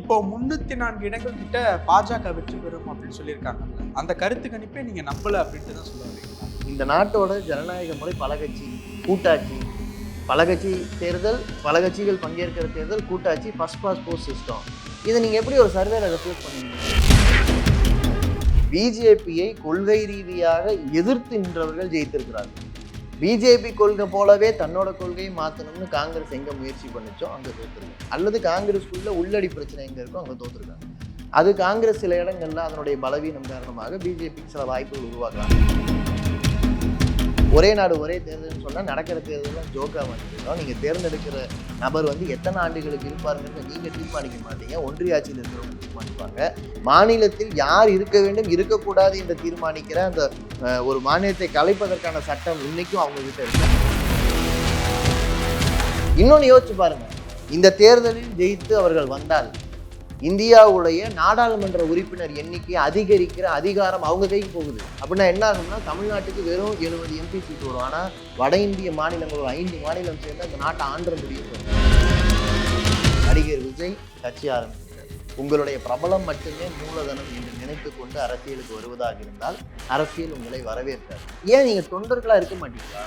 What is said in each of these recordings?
இப்போ முன்னூத்தி நான்கு இடங்கள் கிட்ட பாஜக வெற்றி பெறும் அப்படின்னு சொல்லியிருக்காங்க அந்த கருத்து கணிப்பே நீங்க நம்பல அப்படின்ட்டு தான் சொல்ல வரீங்களா இந்த நாட்டோட ஜனநாயக முறை பல கட்சி கூட்டாட்சி பல கட்சி தேர்தல் பல கட்சிகள் பங்கேற்கிற தேர்தல் கூட்டாட்சி ஃபர்ஸ்ட் பாஸ் போஸ்ட் சிஸ்டம் இதை நீங்கள் எப்படி ஒரு சர்வேல ரெஃப்ளெக்ட் பண்ணுவீங்க? பிஜேபியை கொள்கை ரீதியாக எதிர்த்து நின்றவர்கள் ஜெயித்திருக்கிறார்கள். பிஜேபி கொள்கை போலவே தன்னோட கொள்கையை மாற்றணும்னு காங்கிரஸ் எங்கே முயற்சி பண்ணுச்சோ அங்கே தோத்துருக்கு அல்லது காங்கிரஸ்க்குள்ளே உள்ளடி பிரச்சனை எங்கே இருக்கோ அங்கே தோற்றுருக்காங்க அது காங்கிரஸ் சில இடங்களில் அதனுடைய பலவீனம் காரணமாக பிஜேபிக்கு சில வாய்ப்புகள் உருவாக்கலாம் ஒரே நாடு ஒரே தேர்தல்னு சொன்னால் நடக்கிற தேர்தலாம் ஜோக்கா வந்துருக்கோம் நீங்கள் தேர்ந்தெடுக்கிற நபர் வந்து எத்தனை ஆண்டுகளுக்கு இருப்பாருங்கிறத நீங்கள் தீர்மானிக்க மாட்டீங்க. ஒன்றிய ஆட்சியில் இருக்கிறவங்க தீர்மானிப்பாங்க. மாநிலத்தில் யார் இருக்க வேண்டும் இருக்கக்கூடாது என்று தீர்மானிக்கிற அந்த ஒரு மாநிலத்தை கலைப்பதற்கான சட்டம் இன்னைக்கும் அவங்க கிட்ட இருக்கு. இன்னொன்று யோசிச்சு பாருங்கள் இந்த தேர்தலில் ஜெயித்து அவர்கள் வந்தால் இந்தியாவுடைய நாடாளுமன்ற உறுப்பினர் எண்ணிக்கை அதிகரிக்கிற அதிகாரம் அவங்க கைக்கு போகுது. அப்படின்னா என்ன ஆகும்னா தமிழ்நாட்டுக்கு வெறும் எழுபது எம்பி சீட் வரும் ஆனால் வட இந்திய மாநிலங்கள் ஒரு ஐந்து மாநிலம் சேர்ந்து அந்த நாட்டை ஆண்ட முடியும். நடிகர் விஜய் கட்சி ஆரம்பிக்கிறார். உங்களுடைய பிரபலம் மட்டுமே மூலதனம் என்று நினைத்து கொண்டு அரசியலுக்கு வருவதாக இருந்தால் அரசியல் உங்களை வரவேற்காது. ஏன் நீங்கள் தொண்டர்களாக இருக்க மாட்டீங்களா?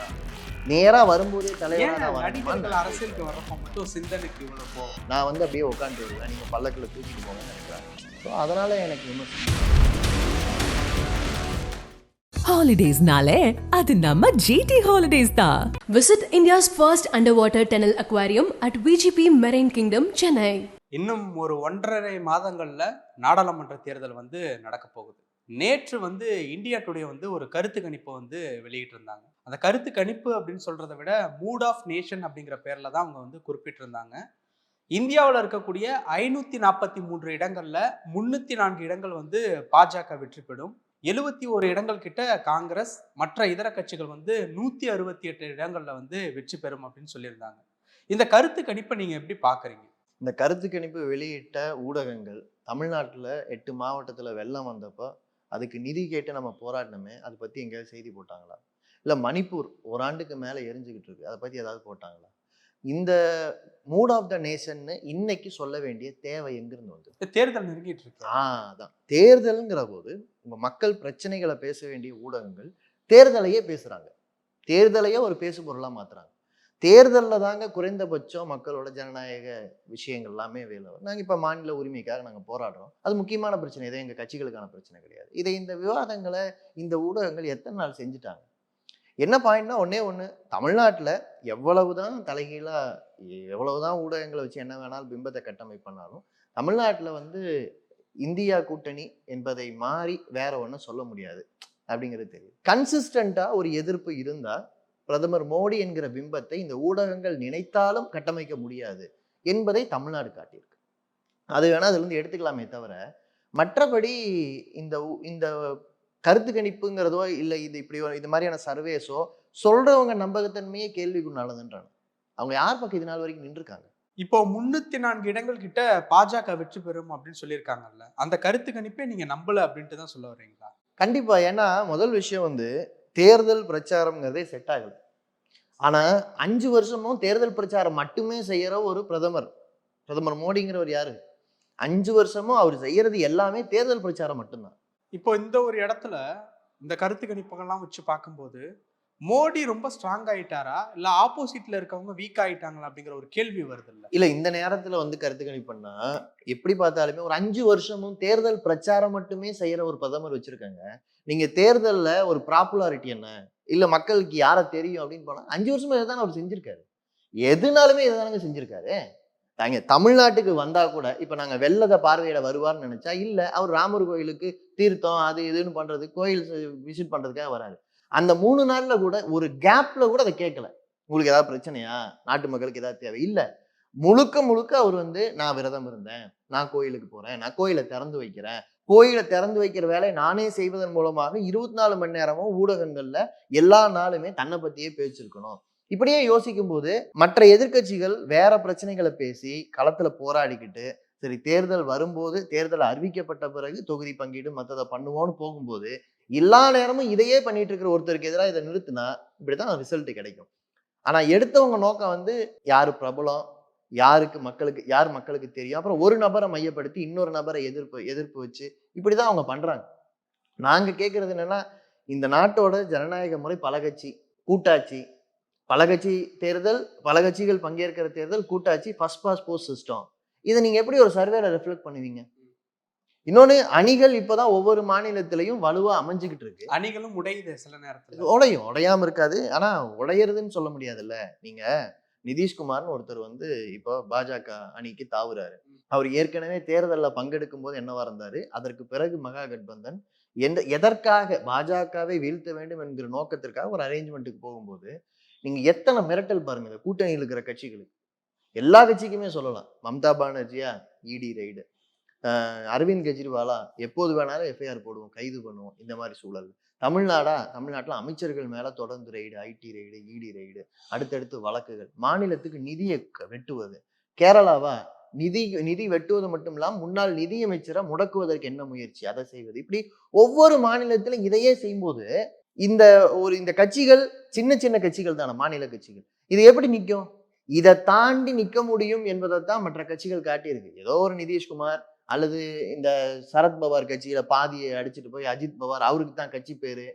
நேரா வரும்போதே தலைவரா ஏன் நான் வரணுமா? நடிகர்கள் அரசியலுக்கு வர்றப்ப மட்டும் சிந்தனைக்கு இவ்வளவு போகும் நான் வந்து அப்படியே உட்காந்து வருவேன். நீங்கள் பல்லக்கில் தூக்கிட்டு போங்கன்னு நினைக்கிறேன். ஸோ அதனால் எனக்கு விமர்சனம். ஹாலிடேஸ்னாலே அது நம்ம ஜிடி ஹாலிடேஸ் தான் Visit India's first underwater tunnel aquarium at VGP Marine Kingdom, Chennai. இன்னும் ஒரு ஒன்றரை மாதங்கள்ல நாடாளுமன்ற தேர்தல் வந்து நடக்க போகுது. நேற்று வந்து இந்தியா டுடே வந்து ஒரு கருத்து கணிப்பை வந்து வெளியிட்டிருந்தாங்க. அந்த கருத்து கணிப்பு அப்படின்னு சொல்றதை விட மூட் ஆஃப் நேஷன் அப்படிங்கிற பேர்ல தான் அவங்க வந்து குறிப்பிட்டிருந்தாங்க. இந்தியாவில் இருக்கக்கூடிய ஐநூத்தி நாற்பத்தி மூன்று இடங்கள்ல முன்னூத்தி நான்கு இடங்கள் வந்து பாஜக வெற்றி பெறும். எழுபத்தி ஒரு இடங்கள் கிட்ட காங்கிரஸ் மற்ற இதர கட்சிகள் வந்து நூத்தி அறுபத்தி எட்டு இடங்கள்ல வந்து வெற்றி பெறும் அப்படின்னு சொல்லியிருந்தாங்க. இந்த கருத்து கணிப்பை நீங்க எப்படி பாக்குறீங்க? இந்த கருத்து கணிப்பு வெளியிட்ட ஊடகங்கள் தமிழ்நாட்டில் எட்டு மாவட்டத்தில் வெள்ளம் வந்தப்போ அதுக்கு நிதி கேட்டு நம்ம போராடினோமே அதை பற்றி எங்கேயாவது செய்தி போட்டாங்களா? இல்லை மணிப்பூர் ஒரு ஆண்டுக்கு மேலே எரிஞ்சுக்கிட்டு இருக்கு. அதை பற்றி ஏதாவது போட்டாங்களா? இந்த மூட் ஆஃப் த நேஷன்னு இன்னைக்கு சொல்ல வேண்டிய தேவை எங்கிருந்து இந்த தேர்தல் நெருங்கிட்டு இருக்கு. ஆ அதான். தேர்தலுங்கிற போது உங்க மக்கள் பிரச்சனைகளை பேச வேண்டிய ஊடகங்கள் தேர்தலையே பேசுறாங்க. தேர்தலையே ஒரு பேசு பொருளா மாத்துறாங்க. தேர்தலில் தாங்க குறைந்தபட்சம் மக்களோட ஜனநாயக விஷயங்கள் எல்லாமே வேலை வரும். நாங்கள் இப்போ மாநில உரிமைக்காக நாங்கள் போராடுறோம். அது முக்கியமான பிரச்சனை. இதை எங்கள் கட்சிகளுக்கான பிரச்சனை கிடையாது. இதை இந்த விவாதங்களை இந்த ஊடகங்கள் எத்தனை நாள் செஞ்சுட்டாங்க? என்ன பாயிண்ட்னா ஒன்றே ஒன்று தமிழ்நாட்டில் எவ்வளவு தான் தலைகீழாக எவ்வளவு தான் ஊடகங்களை வச்சு என்ன வேணாலும் பிம்பத்தை கட்டமைப்பண்ணாலும் தமிழ்நாட்டில் வந்து இந்தியா கூட்டணி என்பதை மாறி வேற ஒன்றும் சொல்ல முடியாது அப்படிங்கிறது தெரியும் கன்சிஸ்டண்ட்டாக ஒரு எதிர்ப்பு இருந்தால் பிரதமர் மோடி என்கிற பிம்பத்தை இந்த ஊடகங்கள் நினைத்தாலும் கட்டமைக்க முடியாது என்பதை தமிழ்நாடு காட்டியிருக்கு. அது வேணால் அதுலேருந்து எடுத்துக்கலாமே தவிர மற்றபடி இந்த இந்த கருத்து கணிப்புங்கிறதோ இல்லை இது இப்படி இது மாதிரியான சர்வேஸோ சொல்றவங்க நம்பகத்தன்மையே கேள்விக்குள்ளானதுன்றாங்க அவங்க யார் பக்கம் இது நாள் வரைக்கும் நின்றுருக்காங்க? இப்போ முன்னூத்தி நான்கு இடங்கள் கிட்ட பாஜக வெற்றி பெறும் அப்படின்னு சொல்லியிருக்காங்கல்ல அந்த கருத்து கணிப்பே நீங்க நம்பல அப்படின்ட்டு தான் சொல்ல வர்றீங்களா? கண்டிப்பா. ஏன்னா முதல் விஷயம் வந்து தேர்தல் பிரச்சாரம்ங்கிறதே செட் ஆகல. ஆனா அஞ்சு வருஷமும் தேர்தல் பிரச்சாரம் மட்டுமே செய்யற ஒரு பிரதமர் பிரதமர் மோடிங்கிறவர் யாரு? அஞ்சு வருஷமும் அவர் செய்யறது எல்லாமே தேர்தல் பிரச்சாரம் மட்டும்தான். இப்போ இந்த ஒரு இடத்துல இந்த கருத்து கணிப்புகள்லாம் வச்சு பார்க்கும்போது மோடி ரொம்ப ஸ்ட்ராங் ஆயிட்டாரா? இல்ல ஆப்போசிட்ல இருக்கவங்க வீக் ஆயிட்டாங்களா? அப்படிங்கிற ஒரு கேள்வி வருது இல்ல இல்ல இந்த நேரத்துல வந்து கருத்து கணிப்புன்னா எப்படி பார்த்தாலுமே ஒரு அஞ்சு வருஷமும் தேர்தல் பிரச்சாரம் மட்டுமே செய்யற ஒரு பிரதமர் வச்சிருக்காங்க. நீங்க தேர்தல்ல ஒரு ப்ராப்புலாரிட்டி என்ன? இல்ல மக்களுக்கு யாரை தெரியும் அப்படின்னு போனா அஞ்சு வருஷமா இதை அவர் செஞ்சிருக்காரு. எதுனாலுமே இதை தானங்க செஞ்சிருக்காரு. தாங்க தமிழ்நாட்டுக்கு வந்தா கூட இப்ப நாங்க வெள்ளத்தை பார்வையிட வருவார்னு நினைச்சா இல்ல அவர் ராமர் கோயிலுக்கு தீர்த்தம் அது இதுன்னு பண்றது கோயில் விசிட் பண்றதுக்காக வராரு. அந்த மூணு நாள்ல கூட ஒரு கேப்ல கூட அதை கேட்கல. உங்களுக்கு ஏதாவது பிரச்சனையா? நாட்டு மக்களுக்கு ஏதாவது தேவை? இல்ல. முழுக்க முழுக்க அவர் வந்து நான் விரதம் இருந்தேன். நான் கோயிலுக்கு போறேன். நான் கோயிலை திறந்து வைக்கிறேன். கோயிலை திறந்து வைக்கிற வேலையை நானே செய்வதன் மூலமாக இருபத்தி நாலு மணி நேரமும் ஊடகங்கள்ல எல்லா நாளுமே தன்னை பத்தியே பேச்சிருக்கணும் இப்படியே யோசிக்கும் போது மற்ற எதிர்க்கட்சிகள் வேற பிரச்சனைகளை பேசி களத்துல போராடிக்கிட்டு சரி தேர்தல் வரும்போது தேர்தல் அறிவிக்கப்பட்ட பிறகு தொகுதி பங்கீடு மற்றதை பண்ணுவோம்னு போகும்போது எல்லா நேரமும் இதையே பண்ணிட்டு இருக்கிற ஒருத்தருக்கு எதிராக இதை நிறுத்தினா இப்படிதான் ரிசல்ட் கிடைக்கும். ஆனா எடுத்தவங்க நோக்கம் வந்து யாரு பிரபலம் யாருக்கு மக்களுக்கு யார் மக்களுக்கு தெரியும்? அப்புறம் ஒரு நபரை மையப்படுத்தி இன்னொரு நபரை எதிர்ப்பு எதிர்ப்பு வச்சு இப்படிதான் அவங்க பண்றாங்க. நாங்க கேட்கறது என்னன்னா இந்த நாட்டோட ஜனநாயக முறை பல கட்சி கூட்டாட்சி பல கட்சி தேர்தல் பல கட்சிகள் பங்கேற்கிற தேர்தல் கூட்டாட்சி ஃபர்ஸ்ட் பாஸ் போஸ்ட் சிஸ்டம் இதை நீங்க எப்படி ஒரு சர்வேல ரெஃப்ளெக்ட் பண்ணுவீங்க? இன்னொன்னு அணிகள் இப்பதான் ஒவ்வொரு மாநிலத்திலையும் வலுவா அமைஞ்சுக்கிட்டு இருக்கு. அணிகளும் உடையுது சில நேரத்துல. உடையும் உடையாம இருக்காது. ஆனா உடையறதுன்னு சொல்ல முடியாதுல்ல. நீங்க நிதிஷ்குமார்னு ஒருத்தர் வந்து இப்போ பாஜக அணிக்கு தாவுறாரு. அவர் ஏற்கனவே தேர்தலில் பங்கெடுக்கும் போது என்னவா இருந்தாரு? அதற்கு பிறகு மகா கட்பந்தன் எந்த எதற்காக பாஜகவை வீழ்த்த வேண்டும் என்கிற நோக்கத்திற்காக ஒரு அரேஞ்ச்மெண்ட்டுக்கு போகும்போது நீங்க எத்தனை மிரட்டல் பாருங்க இந்த கூட்டணியில் இருக்கிற கட்சிகளுக்கு. எல்லா கட்சிக்குமே சொல்லலாம். மம்தா பானர்ஜியா இடி ரைடு அரவிந்த் கெஜ்ரிவாலா எப்போது வேணாலும் எஃப்ஐஆர் போடுவோம் கைது பண்ணுவோம் இந்த மாதிரி சூழல் தமிழ்நாடா தமிழ்நாட்டில் அமைச்சர்கள் மேல தொடர்ந்து raid IT raid ED raid அடுத்தடுத்து வழக்குகள் மாநிலத்துக்கு நிதியை க- வெட்டுவது. கேரளாவா நிதி நிதி வெட்டுவது மட்டும் இல்லாமல் முன்னாள் நிதியமைச்சரை முடக்குவதற்கு என்ன முயற்சி? அதை செய்வது. இப்படி ஒவ்வொரு மாநிலத்திலும் இதையே செய்யும்போது இந்த ஒரு இந்த கட்சிகள் சின்ன சின்ன கட்சிகள் தானே மாநில கட்சிகள். இது எப்படி நிற்கும் இதை தாண்டி நிற்க முடியும் என்பதை தான் மற்ற கட்சிகள் காட்டியிருக்கு. ஏதோ ஒரு நிதிஷ்குமார் அல்லது இந்த சரத் பவார் கட்சியில பாதியை அடிச்சுட்டு போய் அஜித் பவார் அவருக்கு தான் கட்சி பேரு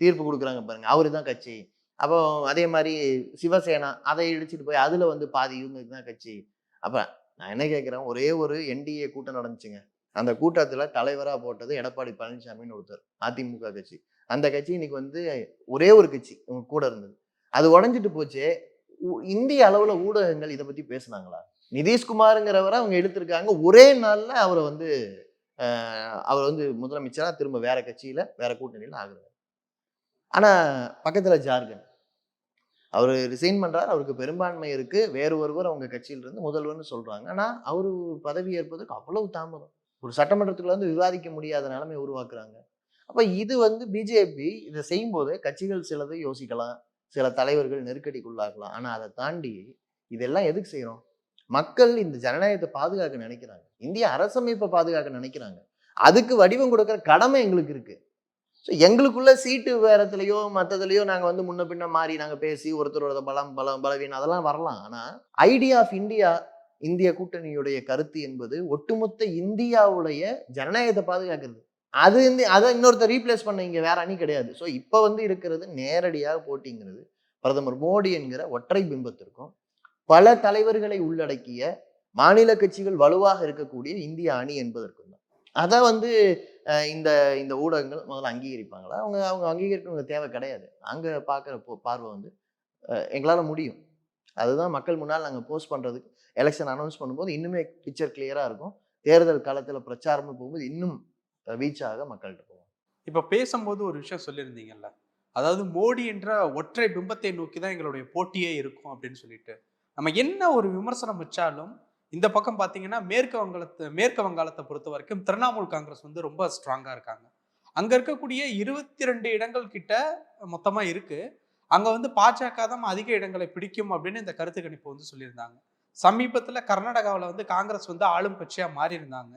தீர்ப்பு கொடுக்குறாங்க பாருங்க அவரு தான் கட்சி. அப்போ அதே மாதிரி சிவசேனா அதை இடிச்சிட்டு போய் அதுல வந்து பாதி இவங்களுக்கு தான் கட்சி. அப்ப நான் என்ன கேட்குறேன்? ஒரே ஒரு என்டிஏ கூட்டம் நடந்துச்சுங்க. அந்த கூட்டத்தில் தலைவராக போட்டது எடப்பாடி பழனிசாமின்னு ஒருத்தர் அதிமுக கட்சி. அந்த கட்சி இன்னைக்கு வந்து ஒரே ஒரு கட்சி இவங்க கூட இருந்தது. அது உடஞ்சிட்டு போச்சு உ- இந்திய அளவில் ஊடகங்கள் இதை பற்றி பேசுனாங்களா? நிதிஷ்குமாருங்கிறவரை அவங்க எடுத்திருக்காங்க. ஒரே நாளில் அவரை வந்து அவர் வந்து முதலமைச்சராக திரும்ப வேற கட்சியில் வேற கூட்டணியில் ஆகுறாரு. ஆனால் பக்கத்தில் ஜார்க்கண்ட். அவர் ரிசைன் பண்ணுறாரு அவருக்கு பெரும்பான்மை இருக்குது வேறு ஒருவர் அவங்க கட்சியிலிருந்து முதல்வர்னு சொல்கிறாங்க ஆனால் அவர் பதவி ஏற்பதற்கு அவ்வளவு தாமதம். ஒரு சட்டமன்றத்துக்குள்ள வந்து விவாதிக்க முடியாத நிலைமை உருவாக்குறாங்க. அப்போ இது வந்து பிஜேபி இதை செய்யும்போது கட்சிகள் சிலது யோசிக்கலாம். சில தலைவர்கள் நெருக்கடிக்குள்ளாகலாம். ஆனால் அதை தாண்டி இதெல்லாம் எதுக்கு செய்கிறோம் மக்கள் இந்த ஜனநாயகத்தை பாதுகாக்க நினைக்கிறாங்க. இந்திய அரசமைப்பை பாதுகாக்க நினைக்கிறாங்க. அதுக்கு வடிவம் கொடுக்குற கடமை எங்களுக்கு இருக்குது ஸோ எங்களுக்குள்ள சீட்டு வேறத்துலையோ மற்றதுலையோ நாங்கள் வந்து முன்ன பின்ன மாறி நாங்கள் பேசி ஒருத்தரோட பலம் பலம் பலவீனம் அதெல்லாம் வரலாம். ஆனால் ஐடியா ஆஃப் இந்தியா இந்திய கூட்டணியுடைய கருத்து என்பது ஒட்டுமொத்த இந்தியாவுடைய ஜனநாயகத்தை பாதுகாக்கிறது. அது வந்து அதை இன்னொருத்தர் ரீப்ளேஸ் பண்ண இங்கே வேற அணி கிடையாது. ஸோ இப்போ வந்து இருக்கிறது நேரடியாக போட்டிங்கிறது பிரதமர் மோடி என்கிற ஒற்றை பிம்பத்திற்கும் பல தலைவர்களை உள்ளடக்கிய மாநில கட்சிகள் வலுவாக இருக்கக்கூடிய இந்திய அணி என்பதற்கும் தான். அதை வந்து இந்த இந்த ஊடகங்கள் முதல்ல அங்கீகரிப்பாங்களா? அவங்க அவங்க அங்கீகரிக்கணுங்க தேவை கிடையாது. நாங்கள் பார்க்குற பார்வை வந்து எங்களால் முடியும். அதுதான் மக்கள் முன்னால் நாங்கள் போஸ்ட் பண்ணுறதுக்கு எலெக்ஷன் அனௌன்ஸ் பண்ணும்போது இன்னுமே பிக்சர் கிளியராக இருக்கும். தேர்தல் காலத்தில் பிரச்சாரம்னு போகும்போது இன்னும் ரீச்சாக மக்கள்கிட்ட போவோம் இப்போ பேசும்போது ஒரு விஷயம் சொல்லியிருந்தீங்கல்ல? அதாவது மோடி என்ற ஒற்றை பிம்பத்தை நோக்கி தான் எங்களுடைய போட்டியே இருக்கும் அப்படின்னு சொல்லிட்டு. நம்ம என்ன ஒரு விமர்சனம் வச்சாலும் இந்த பக்கம் பார்த்தீங்கன்னா மேற்கு வங்காளத்தை மேற்கு வங்காளத்தை பொறுத்த வரைக்கும் திரிணாமுல் காங்கிரஸ் வந்து ரொம்ப ஸ்ட்ராங்காக இருக்காங்க. அங்கே இருக்கக்கூடிய இருபத்தி ரெண்டு இடங்கள் கிட்ட மொத்தமாக இருக்குது அங்கே வந்து பாஜக தான் அதிக இடங்களை பிடிக்கும் அப்படின்னு இந்த கருத்து கணிப்பு வந்து சொல்லியிருந்தாங்க. சமீபத்தில் கர்நாடகாவில் வந்து காங்கிரஸ் வந்து ஆளும் கட்சியாக மாறி இருந்தாங்க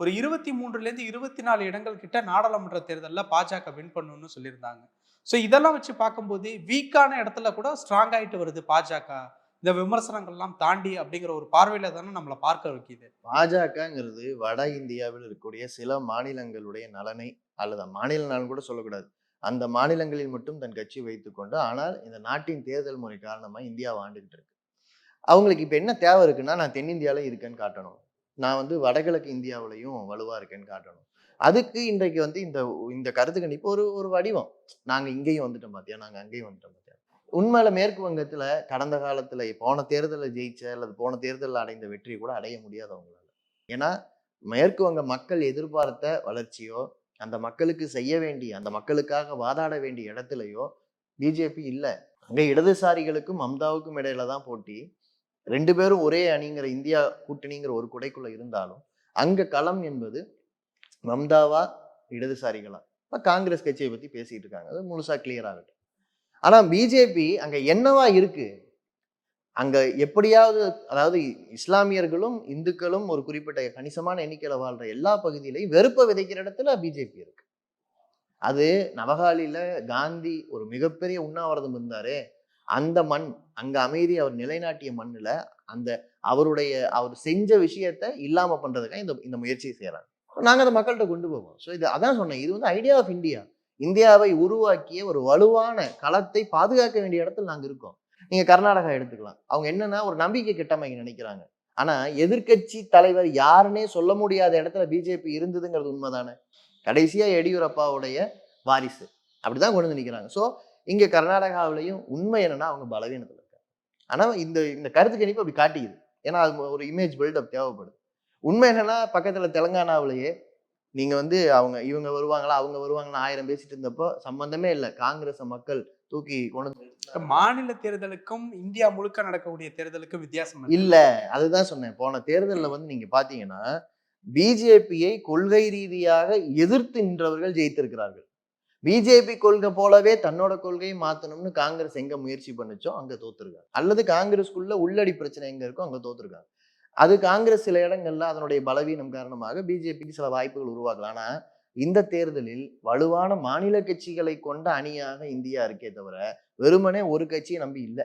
ஒரு இருபத்தி மூன்றுலேருந்து இருபத்தி நாலு இடங்கள் கிட்ட நாடாளுமன்ற தேர்தலில் பாஜக வின் பண்ணணும்னு சொல்லியிருந்தாங்க. ஸோ இதெல்லாம் வச்சு பார்க்கும்போது வீக்கான இடத்துல கூட ஸ்ட்ராங் ஆகிட்டு வருது பாஜக. இந்த விமர்சனங்கள்லாம் தாண்டி அப்படிங்கிற ஒரு பார்வையில தானே நம்மளை பார்க்க வைக்கிது. பாஜகங்கிறது வட இந்தியாவில் இருக்கக்கூடிய சில மாநிலங்களுடைய நலனை அல்லது மாநில நலன் கூட சொல்லக்கூடாது. அந்த மாநிலங்களில் மட்டும் தன் கட்சி வைத்துக்கொண்டு ஆனால் இந்த நாட்டின் தேர்தல் முறை காரணமாக இந்தியா ஆண்டுகிட்டு இருக்கு. அவங்களுக்கு இப்போ என்ன தேவை இருக்குன்னா நான் தென்னிந்தியாவில் இருக்கேன்னு காட்டணும். நான் வந்து வடகிழக்கு இந்தியாவிலையும் வலுவாக இருக்கேன்னு காட்டணும். அதுக்கு இன்றைக்கு வந்து இந்த இந்த கருத்து கணிப்பு ஒரு ஒரு வடிவம். நாங்கள் இங்கேயும் வந்துட்டோம் பார்த்தியா நாங்கள் அங்கேயும் வந்துட்டோம் உண்மையில மேற்கு வங்கத்துல கடந்த காலத்துல போன தேர்தலில் ஜெயிச்ச அல்லது போன தேர்தலில் அடைந்த வெற்றி கூட அடைய முடியாது அவங்களால. ஏன்னா மேற்கு வங்க மக்கள் எதிர்பார்த்த வளர்ச்சியோ அந்த மக்களுக்கு செய்ய வேண்டிய அந்த மக்களுக்காக வாதாட வேண்டிய இடத்துலையோ பிஜேபி இல்லை. அங்கே இடதுசாரிகளுக்கும் மம்தாவுக்கும் இடையில தான் போட்டி. ரெண்டு பேரும் ஒரே அணிங்கிற இந்தியா கூட்டணிங்கிற ஒரு குடைக்குள்ள இருந்தாலும் அங்க களம் என்பது மம்தாவா இடதுசாரிகளா? இப்ப காங்கிரஸ் கட்சியை பத்தி பேசிட்டு இருக்காங்க. அது முழுசா கிளியர் ஆகட்டும். ஆனால் பிஜேபி அங்கே என்னவா இருக்கு? அங்கே எப்படியாவது அதாவது இஸ்லாமியர்களும் இந்துக்களும் ஒரு குறிப்பிட்ட கணிசமான எண்ணிக்கையில் வாழ்ற எல்லா பகுதியிலையும் வெறுப்பை விதைக்கிற இடத்துல பிஜேபி இருக்கு. அது நவகாலியில் காந்தி ஒரு மிகப்பெரிய உண்ணாவிரதம் இருந்தார். அந்த மண் அங்கே அமைதி அவர் நிலைநாட்டிய மண்ணில் அந்த அவருடைய அவர் செஞ்ச விஷயத்த இல்லாமல் பண்ணுறதுக்காக இந்த இந்த முயற்சியை செய்கிறாங்க நாங்கள் அதை மக்கள்கிட்ட கொண்டு போவோம். ஸோ இது அதான் சொன்னேன். இது வந்து ஐடியா ஆஃப் இந்தியா இந்தியாவை உருவாக்கிய ஒரு வலுவான களத்தை பாதுகாக்க வேண்டிய இடத்துல நாங்கள் இருக்கோம். நீங்கள் கர்நாடகா எடுத்துக்கலாம். அவங்க என்னன்னா ஒரு நம்பிக்கை கட்டமைக்க நினைக்கிறாங்க. ஆனால் எதிர்க்கட்சி தலைவர் யாருன்னே சொல்ல முடியாத இடத்துல பிஜேபி இருந்ததுங்கிறது உண்மைதானே? கடைசியாக எடியூரப்பாவுடைய வாரிசு. அப்படிதான் கொண்டு வந்து நிற்கிறாங்க ஸோ இங்கே கர்நாடகாவிலையும் உண்மை என்னன்னா அவங்க பலவீனத்தில் இருக்காங்க. ஆனால் இந்த இந்த கருத்து கணிப்பு அப்படி காட்டிக்குது. ஏன்னா அது ஒரு இமேஜ் பில்டப் தேவைப்படுது. உண்மை என்னன்னா பக்கத்தில் தெலுங்கானாவிலேயே நீங்க வந்து அவங்க இவங்க வருவாங்களா அவங்க வருவாங்களா ஆயிரம் பேசிட்டு இருந்தப்போ சம்பந்தமே இல்லை. காங்கிரஸ் மக்கள் தூக்கி கொண்டு மாநில தேர்தலுக்கும் இந்தியா முழுக்க நடக்கக்கூடிய தேர்தலுக்கும் வித்தியாசம். இல்ல. அதுதான் சொன்னேன். போன தேர்தல்ல வந்து நீங்க பாத்தீங்கன்னா பிஜேபியை கொள்கை ரீதியாக எதிர்த்து நின்றவர்கள் ஜெயித்திருக்கிறார்கள். பிஜேபி கொள்கை போலவே தன்னோட கொள்கையை மாத்தணும்னு காங்கிரஸ் எங்க முயற்சி பண்ணுச்சோ அங்க தோத்துருக்காங்க. அல்லது காங்கிரஸ்க்குள்ள உள்ளடி பிரச்சனை எங்க இருக்கோ அங்க தோத்துருக்காங்க. அது காங்கிரஸ் சில இடங்கள்ல அதனுடைய பலவீனம் காரணமாக பிஜேபிக்கு சில வாய்ப்புகள் உருவாகலாம். ஆனா இந்த தேர்தலில் வலுவான மாநில கட்சிகளை கொண்ட அணியாக இந்தியா இருக்கே தவிர வெறுமனே ஒரு கட்சியை நம்பி இல்லை.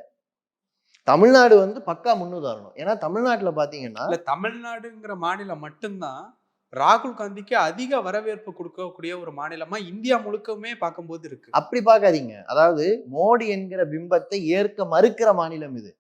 தமிழ்நாடு வந்து பக்கா முன்னுதாரணம். ஏன்னா தமிழ்நாட்டுல பாத்தீங்கன்னா இல்ல தமிழ்நாடுங்கிற மாநிலம் மட்டும்தான் ராகுல் காந்திக்கு அதிக வரவேற்பு கொடுக்கக்கூடிய ஒரு மாநிலமா இந்தியா முழுக்கவுமே பார்க்கும்போது இருக்கு. அப்படி பார்க்காதீங்க. அதாவது மோடி என்கிற பிம்பத்தை ஏற்க மறுக்கிற மாநிலம் இது.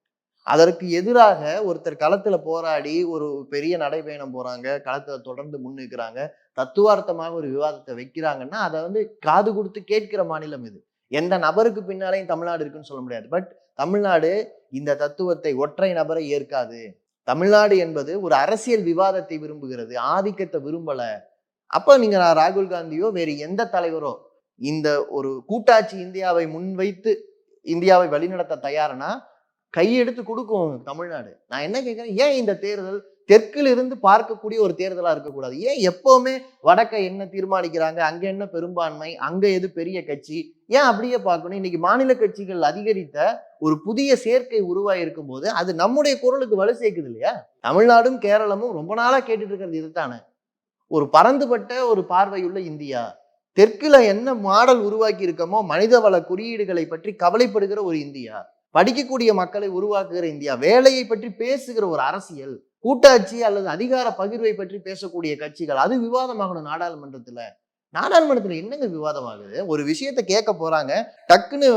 அதற்கு எதிராக ஒருத்தர் களத்துல போராடி ஒரு பெரிய நடைபயணம் போறாங்க. களத்துல தொடர்ந்து முன்னிற்கிறாங்க தத்துவார்த்தமாக ஒரு விவாதத்தை வைக்கிறாங்கன்னா அதை வந்து காது கொடுத்து கேட்கிற மாநிலம் இது. எந்த நபருக்கு பின்னாலையும் தமிழ்நாடு இருக்குன்னு சொல்ல முடியாது. பட் தமிழ்நாடு இந்த தத்துவத்தை ஒற்றை நபரை ஏற்காது. தமிழ்நாடு என்பது ஒரு அரசியல் விவாதத்தை விரும்புகிறது. ஆதிக்கத்தை விரும்பல. அப்போ நீங்க நான் ராகுல் காந்தியோ வேறு எந்த தலைவரோ இந்த ஒரு கூட்டாட்சி இந்தியாவை முன்வைத்து இந்தியாவை வழிநடத்த தயாருன்னா கையெடுத்து கொடுக்கும் தமிழ்நாடு. நான் என்ன கேட்குறேன்? ஏன் இந்த தேர்தல்? தெற்கில் இருந்து பார்க்கக்கூடிய ஒரு தேர்தலாக இருக்கக்கூடாது. ஏன் எப்போவுமே வடக்கை என்ன தீர்மானிக்கிறாங்க? அங்கே என்ன பெரும்பான்மை? அங்கே எது பெரிய கட்சி? ஏன் அப்படியே பார்க்கணும்? இன்னைக்கு மாநில கட்சிகள் அதிகரித்த ஒரு புதிய சேர்க்கை உருவாகி இருக்கும் போது அது நம்முடைய குரலுக்கு வலு சேர்க்குது இல்லையா? தமிழ்நாடும் கேரளமும் ரொம்ப நாளாக கேட்டுட்டு இருக்கிறது இதுதானே. ஒரு பரந்துபட்ட ஒரு பார்வையுள்ள இந்தியா தெற்கில் என்ன மாடல் உருவாக்கி இருக்கமோ மனிதவள குறியீடுகளை பற்றி கவலைப்படுகிற ஒரு இந்தியா படிக்கக்கூடிய மக்களை உருவாக்குகிற இந்தியா வேலையை பற்றி பேசுகிற ஒரு அரசியல் கூட்டாட்சி அல்லது அதிகார பகிர்வை பற்றி பேசக்கூடிய கட்சிகள் அது விவாதமாகணும் நாடாளுமன்றத்தில். நாடாளுமன்றத்தில் என்னங்க விவாதமாகுது? ஒரு விஷயத்தை கேட்க போறாங்க. டக்குன்னு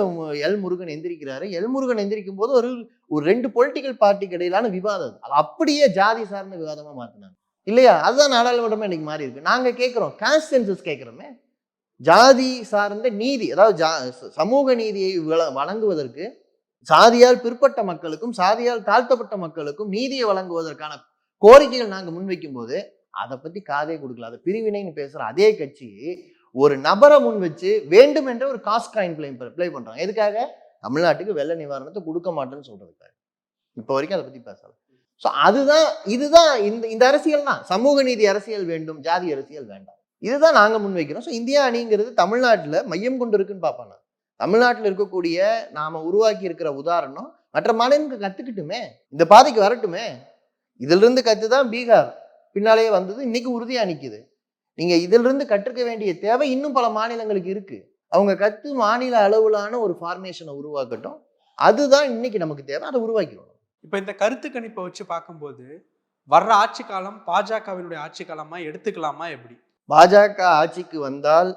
எல் முருகன் எந்திரிக்கிறாரு. எல் முருகன் எந்திரிக்கும் போது ஒரு ஒரு ரெண்டு பொலிட்டிக்கல் பார்ட்டிக்கு இடையிலான விவாதம். அது. அப்படியே ஜாதி சார்ந்த விவாதமா மாத்தினாங்க. இல்லையா? அதுதான் நாடாளுமன்றமே இன்னைக்கு மாறி இருக்கு. நாங்க கேட்கிறோம். கான்ஸ்டன்சஸ் கேட்கிறோமே. ஜாதி சார்ந்த நீதி அதாவது ஜா சமூக நீதியை வழங்குவதற்கு சாதியால் பிற்பட்ட மக்களுக்கும் சாதியால் தாழ்த்தப்பட்ட மக்களுக்கும் நீதியை வழங்குவதற்கான கோரிக்கைகள் நாங்கள் முன்வைக்கும் போது அதை பத்தி காதே கொடுக்கல. அதை பிரிவினைன்னு பேசுற அதே கட்சி ஒரு நபரை முன் வச்சு வேண்டும் என்ற ஒரு காஸ்ட் காயின் பிளே பிளே பண்றாங்க. எதுக்காக? தமிழ்நாட்டுக்கு வெள்ள நிவாரணத்தை கொடுக்க மாட்டேன்னு சொல்றதுக்காக இப்போ வரைக்கும் அதை பத்தி பேசல. ஸோ அதுதான் இதுதான் இந்த இந்த அரசியல் தான். சமூக நீதி அரசியல் வேண்டும் ஜாதி அரசியல் வேண்டாம். இதுதான் நாங்கள் முன்வைக்கிறோம். ஸோ இந்தியா அணிங்கிறது தமிழ்நாட்டில் மையம் கொண்டு இருக்குன்னு பார்ப்பேன் தமிழ்நாட்டில் இருக்கக்கூடிய நாம உருவாக்கி இருக்கிற உதாரணம் மற்ற மாநிலங்களுக்கு கத்துக்கிட்டுமே இந்த பாதைக்கு வரட்டுமே. இதுல இருந்து கத்து தான் பீகார். பின்னாலேயே வந்தது இன்னைக்கு உறுதியா நிக்குது. நீங்க இதுல இருந்து கற்றுக்க வேண்டிய தேவை இன்னும் பல மாநிலங்களுக்கு இருக்கு. அவங்க கத்து மாநில அளவிலான ஒரு ஃபார்மேஷனை உருவாக்கட்டும். அதுதான் இன்னைக்கு நமக்கு தேவை அதை உருவாக்கிடணும் இப்ப இந்த கருத்து கணிப்பை வச்சு பார்க்கும்போது வர்ற ஆட்சி காலம் பாஜகவினுடைய ஆட்சி காலமா எடுத்துக்கலாமா எப்படி? பாஜக ஆட்சிக்கு வந்தால்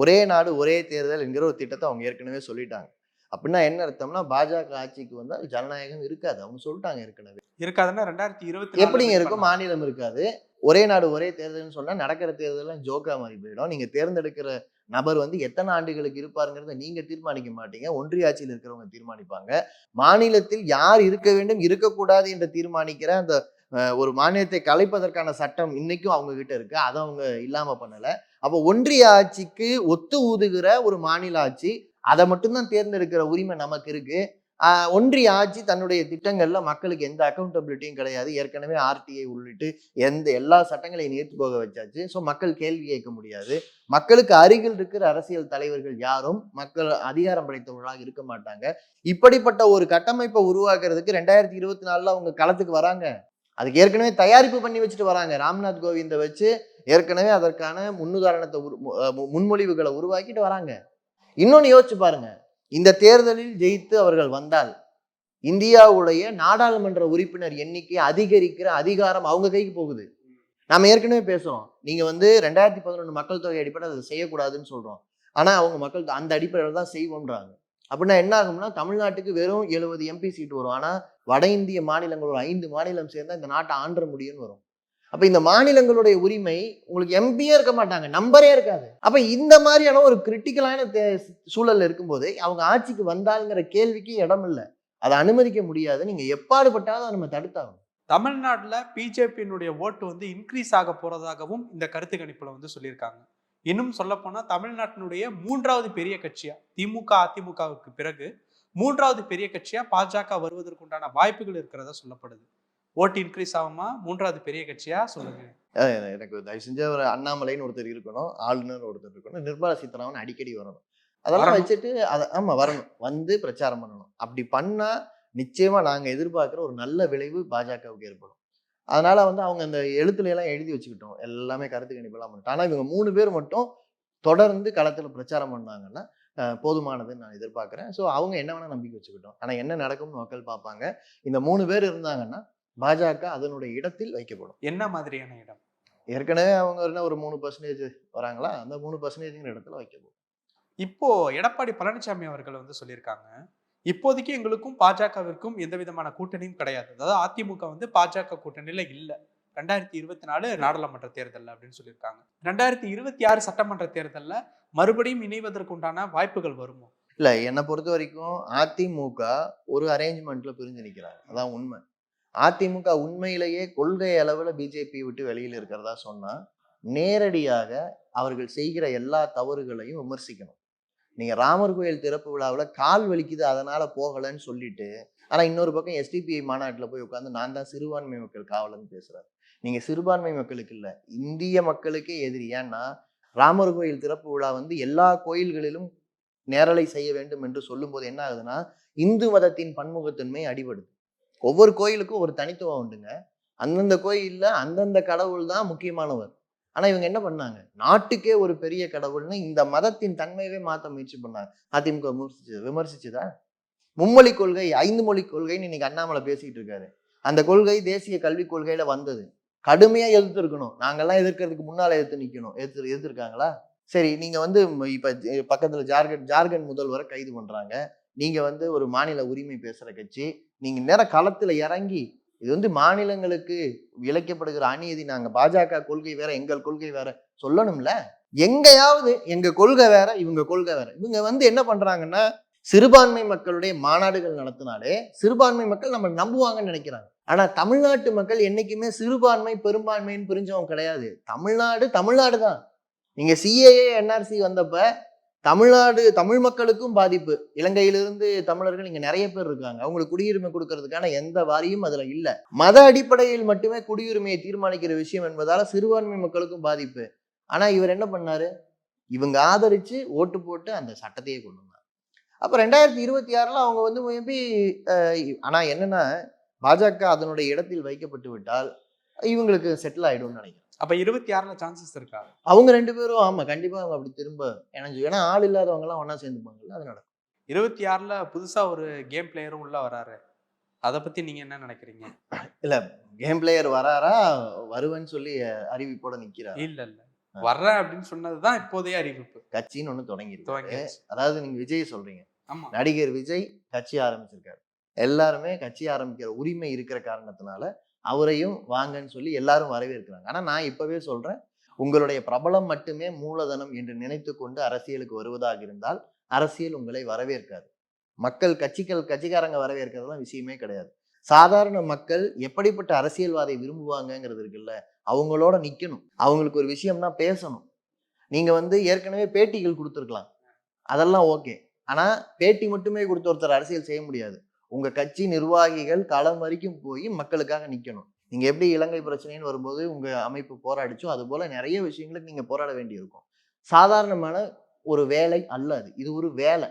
ஒரே நாடு ஒரே தேர்தல் என்கிற ஒரு திட்டத்தை அவங்க ஏற்கனவே சொல்லிட்டாங்க. அப்படின்னா என்ன அர்த்தம்னா பாஜக ஆட்சிக்கு வந்தால் ஜனநாயகம் இருக்காது. அவங்க சொல்லிட்டாங்க ஏற்கனவே. இருக்காதுன்னா ரெண்டாயிரத்தி இருபத்தி எப்படிங்க இருக்கும்? மாநிலம் இருக்காது. ஒரே நாடு ஒரே தேர்தல்னு சொன்னா நடக்கிற தேர்தலாம் ஜோக்கா மாதிரி போயிடும். நீங்க தேர்ந்தெடுக்கிற நபர் வந்து எத்தனை ஆண்டுகளுக்கு இருப்பாருங்கிறத நீங்க தீர்மானிக்க மாட்டீங்க. ஒன்றிய ஆட்சியில் இருக்கிறவங்க தீர்மானிப்பாங்க. மாநிலத்தில் யார் இருக்க வேண்டும் இருக்கக்கூடாது என்று தீர்மானிக்கிற அந்த ஒரு மாநிலத்தை கலைப்பதற்கான சட்டம் இன்னைக்கும் அவங்க கிட்ட இருக்கு. அதை அவங்க இல்லாம பண்ணல. அப்போ ஒன்றிய ஆட்சிக்கு ஒத்து ஊதுகிற ஒரு மாநில ஆட்சி அதை மட்டும்தான் தேர்ந்தெடுக்கிற உரிமை நமக்கு இருக்கு. ஒன்றிய ஆட்சி தன்னுடைய திட்டங்கள்ல மக்களுக்கு எந்த அக்கௌண்டபிலிட்டியும் கிடையாது. ஏற்கனவே ஆர்டிஐ உள்ளிட்டு எந்த எல்லா சட்டங்களையும் ஏற்று போக வச்சாச்சு. ஸோ மக்கள் கேள்வி கேட்க முடியாது. மக்களுக்கு அருகில் இருக்கிற அரசியல் தலைவர்கள் யாரும் மக்கள் அதிகாரம் படைத்தவர்களாக இருக்க மாட்டாங்க. இப்படிப்பட்ட ஒரு கட்டமைப்பை உருவாக்குறதுக்கு ரெண்டாயிரத்தி இருபத்தி நாலுல அவங்க களத்துக்கு வராங்க. அதுக்கு ஏற்கனவே தயாரிப்பு பண்ணி வச்சுட்டு வராங்க. ராம்நாத் கோவிந்தை வச்சு ஏற்கனவே அதற்கான முன்னுதாரணத்தை உரு- மு- முன்மொழிவுகளை உருவாக்கிட்டு வராங்க. இன்னொன்று யோசிச்சு பாருங்க. இந்த தேர்தலில் ஜெயித்து அவர்கள் வந்தால் இந்தியாவுடைய நாடாளுமன்ற உறுப்பினர் எண்ணிக்கை அதிகரிக்கிற அதிகாரம் அவங்க கைக்கு போகுது. நாம ஏற்கனவே பேசுறோம். நீங்க வந்து ரெண்டாயிரத்தி பதினொன்று மக்கள் தொகை அடிப்படை அதை செய்யக்கூடாதுன்னு சொல்றோம். ஆனா அவங்க மக்கள் அந்த அடிப்படையில் தான் செய்வோன்றாங்க. அப்படின்னா என்ன ஆகும்னா தமிழ்நாட்டுக்கு வெறும் எழுபது எம்பி சீட் வரும். ஆனால் வட இந்திய மாநிலங்கள் ஒரு ஐந்து மாநிலம் சேர்ந்தால் இந்த நாட்டை ஆண்ட முடியும்னு வரும். அப்ப இந்த மாநிலங்களுடைய உரிமை உங்களுக்கு எம்பியே இருக்க மாட்டாங்க. நம்பரே இருக்காது. அப்ப இந்த மாதிரியான ஒரு கிரிட்டிக்கலான சூழல்ல இருக்கும்போது அவங்க ஆட்சிக்கு வந்தாலுங்கிற கேள்விக்கு இடம் இல்லை. அதை அனுமதிக்க முடியாது. நீங்கள் எப்பாடுபட்டாலும் அதை நம்ம தடுத்தாகும் தமிழ்நாட்டில் பிஜேபியினுடைய ஓட்டு வந்து இன்க்ரீஸ் ஆக போறதாகவும் இந்த கருத்து கணிப்பில் வந்து சொல்லியிருக்காங்க. இன்னும் சொல்ல போனா தமிழ்நாட்டினுடைய மூன்றாவது பெரிய கட்சியா திமுக அதிமுகவுக்கு பிறகு மூன்றாவது பெரிய கட்சியா பாஜக வருவதற்குண்டான வாய்ப்புகள் இருக்கிறதா சொல்லப்படுது. ஓட்டு இன்க்ரீஸ் ஆகுமா? மூன்றாவது பெரிய கட்சியா? சொல்லுங்க. எனக்கு தயவு செஞ்ச ஒரு அண்ணாமலைன்னு ஒருத்தர் இருக்கணும் ஆளுநர் ஒருத்தர் இருக்கணும் நிர்மலா சீதாராமன் அடிக்கடி வரணும். அதெல்லாம். வச்சுட்டு அதை ஆமா வரணும். வந்து பிரச்சாரம் பண்ணணும். அப்படி பண்ணா நிச்சயமா நாங்க எதிர்பார்க்குற ஒரு நல்ல விளைவு பாஜகவுக்கு ஏற்படும். அதனால வந்து அவங்க அந்த எழுத்துல எல்லாம் எழுதி வச்சுக்கிட்டோம். எல்லாமே கருத்து கணிப்பெல்லாம் பண்ணிட்டோம் ஆனா இவங்க மூணு பேர் மட்டும் தொடர்ந்து களத்துல பிரச்சாரம் பண்ணாங்கன்னா போதுமானதுன்னு நான் எதிர்பார்க்கிறேன். ஸோ அவங்க என்ன வேணா நம்பிக்கை வச்சுக்கிட்டோம். ஆனா என்ன நடக்கும்னு மக்கள் பார்ப்பாங்க. இந்த மூணு பேர் இருந்தாங்கன்னா பாஜக அதனுடைய இடத்தில் வைக்கப்படும். என்ன மாதிரியான இடம்? ஏற்கனவே அவங்க என்ன ஒரு மூணு பர்சன்டேஜ் வராங்களா? அந்த மூணு பர்சன்டேஜ்ங்கிற இடத்துல வைக்க போகும் இப்போ எடப்பாடி பழனிசாமி அவர்கள் வந்து சொல்லியிருக்காங்க இப்போதைக்கு எங்களுக்கும் பாஜகவிற்கும் எந்த விதமான கூட்டணியும் கிடையாது. அதாவது அதிமுக வந்து பாஜக கூட்டணியில இல்லை. ரெண்டாயிரத்தி இருபத்தி நாலு நாடாளுமன்ற தேர்தல் அப்படின்னு சொல்லியிருக்காங்க. ரெண்டாயிரத்தி இருபத்தி ஆறு சட்டமன்ற தேர்தலில் மறுபடியும் இணைவதற்குண்டான வாய்ப்புகள் வருமோ? இல்லை என்னை பொறுத்த வரைக்கும் அதிமுக ஒரு அரேஞ்ச்மெண்ட்ல பிரிஞ்சு நிற்கிறார் அதான் உண்மை. அதிமுக உண்மையிலேயே கொள்கை அளவில் பிஜேபி விட்டு வெளியில் இருக்கிறதா சொன்னால் நேரடியாக அவர்கள் செய்கிற எல்லா தவறுகளையும் விமர்சிக்கணும். நீங்கள் ராமர் கோயில் திறப்பு விழாவில் கால் வலிக்குது அதனால் போகலைன்னு சொல்லிட்டு ஆனால் இன்னொரு பக்கம் எஸ்டிபிஐ மாநாட்டில் போய் உட்காந்து நான் தான் சிறுபான்மை மக்கள் காவலன்னு பேசுறாரு. நீங்கள் சிறுபான்மை மக்களுக்கு இல்லை இந்திய மக்களுக்கே எதிரி. ஏன்னா ராமர் கோயில் திறப்பு விழா வந்து எல்லா கோயில்களிலும் நேரலை செய்ய வேண்டும் என்று சொல்லும்போது என்ன ஆகுதுன்னா இந்து மதத்தின் பன்முகத்தன்மை அடிபடுது. ஒவ்வொரு கோயிலுக்கும் ஒரு தனித்துவம் உண்டுங்க. அந்தந்த கோயிலில் அந்தந்த கடவுள் தான் முக்கியமானவர். ஆனால் இவங்க என்ன பண்ணாங்க? நாட்டுக்கே ஒரு பெரிய கடவுள்னு இந்த மதத்தின் தன்மையவே மாற்ற முயற்சி பண்ணாங்க. அதிமுக விமர்சிச்சு விமர்சிச்சுதா? மும்மொழி கொள்கை ஐந்து மொழி கொள்கைன்னு இன்னைக்கு அண்ணாமலை பேசிட்டு இருக்காரு. அந்த கொள்கை தேசிய கல்விக் கொள்கையில வந்தது. கடுமையா எதிர்த்து இருக்கணும் நாங்கெல்லாம் எதிர்க்கிறதுக்கு முன்னால எதிர்த்து நிக்கணும். எதிர்த்து எதிர்த்துருக்காங்களா? சரி நீங்க வந்து இப்போ இப்ப பக்கத்துல ஜார்க்கண்ட் ஜார்க்கண்ட் முதல்வரை கைது பண்றாங்க. நீங்க வந்து ஒரு மாநில உரிமை பேசுற கட்சி. நீங்க நேர களத்துல இறங்கி இது வந்து மாநிலங்களுக்கு இழைக்கப்படுகிற அநீதி நாங்கள் பாஜக கொள்கை வேற எங்கள் கொள்கை வேற. சொல்லணும்ல? எங்கேயாவது எங்க கொள்கை வேற இவங்க கொள்கை வேற. இவங்க வந்து என்ன பண்றாங்கன்னா சிறுபான்மை மக்களுடைய மாநாடுகள் நடத்தினாலே சிறுபான்மை மக்கள் நம்ம நம்புவாங்கன்னு நினைக்கிறாங்க. ஆனா தமிழ்நாட்டு மக்கள் என்னைக்குமே சிறுபான்மை பெரும்பான்மைன்னு பிரிஞ்சவங்க கிடையாது. தமிழ்நாடு தமிழ்நாடு தான். நீங்க சிஏஏ என்ஆர்சி வந்தப்ப தமிழ்நாடு தமிழ் மக்களுக்கும் பாதிப்பு. இலங்கையிலிருந்து தமிழர்கள் இங்க நிறைய பேர் இருக்காங்க. அவங்களுக்கு குடியுரிமை கொடுக்கறதுக்கான எந்த வாரியும் அதுல இல்ல. மத அடிப்படையில் மட்டுமே குடியுரிமையை தீர்மானிக்கிற விஷயம் என்பதால சிறுபான்மை மக்களுக்கும் பாதிப்பு. ஆனா இவர் என்ன பண்ணாரு? இவங்க ஆதரிச்சு ஓட்டு போட்டு அந்த சட்டத்தையே கொண்டு வந்தார். அப்ப ரெண்டாயிரத்தி இருபத்தி ஆறுல அவங்க வந்து மேபி ஆனா என்னன்னா பாஜக அதனுடைய இடத்தில் வைக்கப்பட்டு விட்டால் இவங்களுக்கு செட்டில் ஆயிடும்னு நினைக்கிறேன். அப்ப இருபத்தி ஆறுல சான்சஸ் இருக்கா? அவங்க ரெண்டு பேரும் ஆமா கண்டிப்பா அவங்க அப்படி திரும்ப இணைஞ்சு ஏன்னா ஆள் இல்லாதவங்க எல்லாம் ஒன்னா சேர்ந்துப்பாங்கல்ல அது நடக்கும். இருபத்தி ஆறுல புதுசா ஒரு கேம் பிளேயரும் உள்ள வராரு. அதை பத்தி நீங்க என்ன நினைக்கிறீங்க? கேம் பிளேயர் வராரா வருவேன்னு சொல்லி அறிவிப்போட நிக்கிறார். இல்ல இல்ல. வர்றேன் அப்படின்னு சொன்னதுதான் இப்போதைய அறிவிப்பு. கட்சின்னு ஒண்ணு தொடங்கிருக்கு அதாவது நீங்க விஜய் சொல்றீங்க. ஆமா. நடிகர் விஜய் கட்சி ஆரம்பிச்சிருக்காரு. எல்லாருமே கட்சி ஆரம்பிக்கிற உரிமை இருக்கிற காரணத்தினால அவரையும் வாங்கன்னு சொல்லி எல்லாரும் வரவேற்கிறாங்க. ஆனால் நான் இப்போவே சொல்கிறேன் உங்களுடைய பிரபலம் மட்டுமே மூலதனம் என்று நினைத்து கொண்டு அரசியலுக்கு வருவதாக இருந்தால் அரசியல் உங்களை வரவேற்காது. மக்கள் கட்சிகள் கட்சிக்காரங்க வரவேற்கிறதுலாம் விஷயமே கிடையாது. சாதாரண மக்கள் எப்படிப்பட்ட அரசியல்வாதை விரும்புவாங்கங்கிறது இருக்குல்ல அவங்களோட நிற்கணும் அவங்களுக்கு ஒரு விஷயம்னா பேசணும். நீங்கள் வந்து ஏற்கனவே பேட்டிகள் கொடுத்துருக்கலாம். அதெல்லாம் ஓகே. ஆனால் பேட்டி மட்டுமே கொடுத்து ஒருத்தர் அரசியல் செய்ய முடியாது. உங்க கட்சி நிர்வாகிகள் களம் வரைக்கும் போய் மக்களுக்காக நிக்கணும். நீங்க எப்படி இலங்கை பிரச்சனைன்னு வரும்போது உங்க அமைப்பு போராடிச்சோ அது போல நிறைய விஷயங்களுக்கு நீங்க போராட வேண்டியிருக்கும். சாதாரணமான ஒரு வேலை அல்ல அது. இது ஒரு வேலை.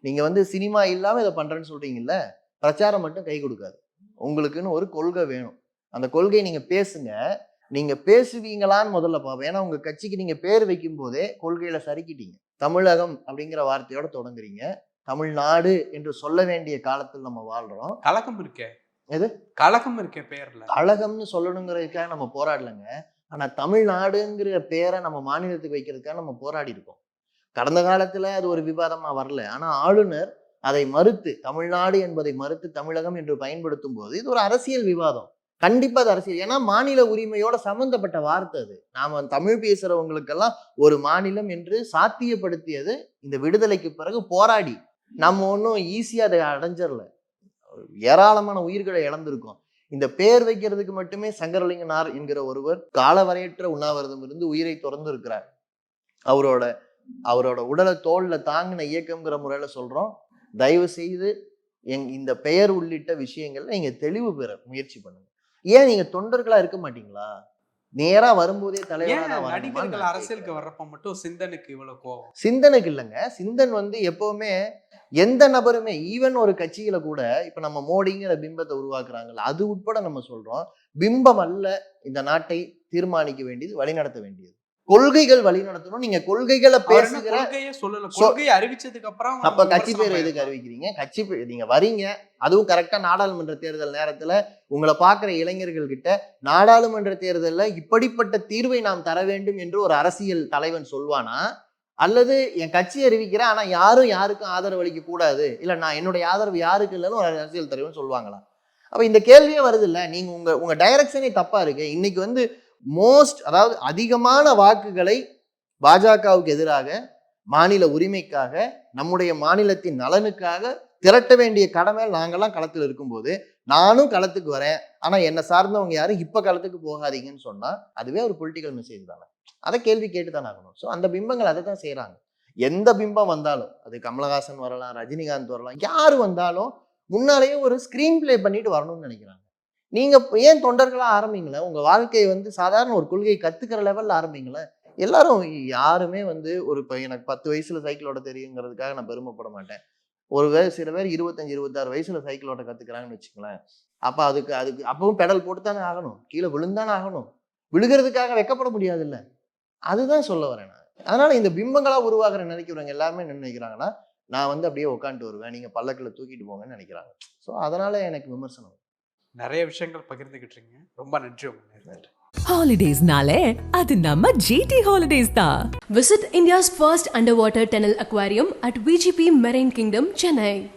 நீங்க வந்து சினிமா இல்லாம இதை பண்றேன்னு சொல்றீங்கல்ல பிரச்சாரம் மட்டும் கை கொடுக்காது. உங்களுக்குன்னு ஒரு கொள்கை வேணும். அந்த கொள்கையை நீங்க பேசுங்க. நீங்க பேசுவீங்களான்னு முதல்ல பார்ப்போம். ஏன்னா உங்க கட்சிக்கு நீங்க பேர் வைக்கும் போதே கொள்கையில சறுக்கிட்டீங்க. தமிழகம் அப்படிங்கிற வார்த்தையோட தொடங்குறீங்க. தமிழ்நாடு என்று சொல்ல வேண்டிய காலத்தில் நம்ம வாழ்றோம். கலக்கம் இருக்கே. எது? கலக்கம் இருக்கே பெயர்ல கழகம்னு சொல்லணுங்கிறதுக்காக நம்ம போராடலைங்க. ஆனா தமிழ்நாடுங்கிற பேரை நம்ம மாநிலத்துக்கு வைக்கிறதுக்காக நம்ம போராடி இருக்கோம். கடந்த காலத்துல அது ஒரு விவாதமா வரல. ஆனா ஆளுநர் அதை மறுத்து தமிழ்நாடு என்பதை மறுத்து தமிழகம் என்று பயன்படுத்தும் போது இது ஒரு அரசியல் விவாதம். கண்டிப்பா அது அரசியல். ஏன்னா மாநில உரிமையோட சம்பந்தப்பட்ட வார்த்தை அது. நாம தமிழ் பேசுறவங்களுக்கெல்லாம் ஒரு மாநிலம் என்று சாத்தியப்படுத்தியது இந்த விடுதலைக்கு பிறகு போராடி நம்ம ஒன்றும் ஈஸியாக அதை அடைஞ்சிடல. ஏராளமான உயிர்களை இழந்திருக்கோம். இந்த பேர் வைக்கிறதுக்கு மட்டுமே சங்கரலிங்கனார் என்கிற ஒருவர் காலவரையற்ற உண்ணாவிரதம் இருந்து உயிரை துறந்து இருக்கிறார் அவரோட அவரோட உடலை தோல்ல தாங்கின இயக்கம்ங்கிற முறையில சொல்றோம். தயவு செய்து எங் இந்த பெயர் உள்ளிட்ட விஷயங்கள்ல நீங்க தெளிவு பெற முயற்சி பண்ணுங்க. ஏன் நீங்க தொண்டர்களா இருக்க மாட்டீங்களா? நேரா வரும்போதே தலைவரா நடிகர்கள் அரசியலுக்கு. வர்றப்ப மட்டும் சிந்தனுக்கு இவ்வளவு கோவம்? சிந்தனுக்கு இல்லைங்க. சிந்தன் வந்து எப்பவுமே எந்த நபருமே ஈவன் ஒரு கட்சியில கூட இப்ப நம்ம மோடிங்கிற பிம்பத்தை உருவாக்குறாங்கல்ல அது உட்பட நம்ம சொல்றோம். பிம்பம் அல்ல இந்த நாட்டை தீர்மானிக்க வேண்டியது வழிநடத்த வேண்டியது. கொள்கைகள் வழிநடத்தணும் நீங்க கொள்கைகளை பேசுகிற சொல்லல. கொள்கையை அறிவிச்சதுக்கு அப்புறம் அப்ப கட்சி பேர் எதுக்கு. அறிவிக்கிறீங்க? கட்சி பேர் நீங்க வரீங்க. அதுவும் கரெக்டா நாடாளுமன்ற தேர்தல் நேரத்துல உங்களை பாக்குற இளைஞர்கள் கிட்ட நாடாளுமன்ற தேர்தல்ல இப்படிப்பட்ட தீர்வை நாம் தர வேண்டும் என்று ஒரு அரசியல் தலைவன் சொல்வானா? அல்லது என் கட்சி அறிவிக்கிறேன் ஆனா யாரும் யாருக்கும் ஆதரவு அளிக்க கூடாது? இல்ல நான் என்னுடைய ஆதரவு யாருக்கு இல்லைன்னு ஒரு அரசியல் தலைவன் சொல்லுவாங்களா அப்ப இந்த கேள்வியே வருது இல்ல. நீங்க உங்க உங்க டைரக்ஷனே தப்பா இருக்கு. இன்னைக்கு வந்து மோஸ்ட் அதாவது அதிகமான வாக்குகளை பாஜகவுக்கு எதிராக மாநில உரிமைக்காக நம்முடைய மாநிலத்தின் நலனுக்காக திரட்ட வேண்டிய கடமை நாங்கள்லாம் களத்தில் இருக்கும்போது நானும் களத்துக்கு வரேன். ஆனால் என்னை சார்ந்தவங்க யாரும் இப்போ களத்துக்கு போகாதீங்கன்னு சொன்னால் அதுவே ஒரு பொலிட்டிக்கல் மெசேஜ் தானே. அதை கேள்வி கேட்டு தான் ஆகணும். ஸோ அந்த பிம்பங்கள் அதை தான் செய்கிறாங்க எந்த பிம்பம் வந்தாலும் அது கமலஹாசன் வரலாம் ரஜினிகாந்த் வரலாம் யார் வந்தாலும் முன்னாலேயே ஒரு ஸ்க்ரீன் பிளே பண்ணிட்டு வரணும்னு நினைக்கிறாங்க. நீங்கள் ஏன் தொண்டர்களாக ஆரம்பிங்களேன் உங்கள் வாழ்க்கையை வந்து சாதாரண ஒரு கொள்கையை கற்றுக்கிற லெவலில் ஆரம்பிங்களேன் எல்லாரும் யாருமே வந்து ஒரு இப்போ எனக்கு பத்து வயசில் சைக்கிளோட தெரியுங்கிறதுக்காக நான் பெருமைப்பட மாட்டேன். ஒரு வே சில பேர் இருபத்தஞ்சி இருபத்தாறு வயசில் சைக்கிளோட கத்துக்கிறாங்கன்னு வச்சுங்களேன் அப்போ அதுக்கு அதுக்கு அப்பவும் பெடல் போட்டு தானே ஆகணும். கீழே விழுந்தானே ஆகணும். விழுகிறதுக்காக வைக்கப்பட முடியாதுல்ல. அதுதான் சொல்ல வரேன் நான். அதனால் இந்த பிம்பங்களாக உருவாகிற நினைக்கிறவங்க எல்லாருமே என்ன நினைக்கிறாங்கன்னா நான் வந்து அப்படியே உட்காந்துட்டு வருவேன். நீங்கள் பல்லக்கில் தூக்கிட்டு போங்கன்னு நினைக்கிறாங்க. ஸோ அதனால் எனக்கு விமர்சனம். நிறைய விஷயங்கள் பகிர்ந்துகிட்டீங்க ரொம்ப நன்றி உங்க நேரத்துக்கு. ஹாலிடேஸ்னாலே அது நம்ம ஜிடி ஹாலிடேஸ் தான் Visit India's first underwater tunnel aquarium at VGP Marine Kingdom, Chennai.